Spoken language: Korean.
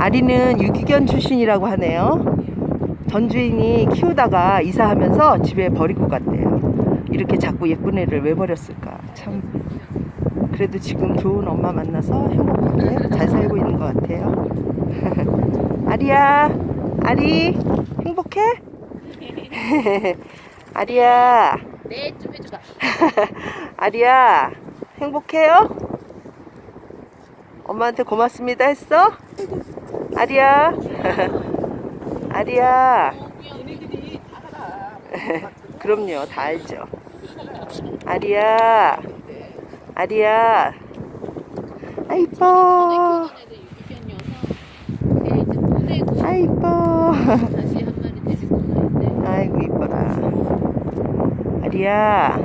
아리는 유기견 출신이라고 하네요. 전 주인이 키우다가 이사하면서 집에 버리고 갔대요. 이렇게 자꾸 예쁜 애를 왜 버렸을까? 참. 그래도 지금 좋은 엄마 만나서 행복하게 잘 살고 있는 것 같아요. 아리야, 아리, 행복해? 아리야, 네, 좀 해줘봐. 아리야, 행복해요? 엄마한테 고맙습니다 했어? 아리야, 아리야. 그럼요, 다 알죠. 아리야, 아리야. 아 이뻐, 아 이뻐. 아이고 이뻐라. 아리야,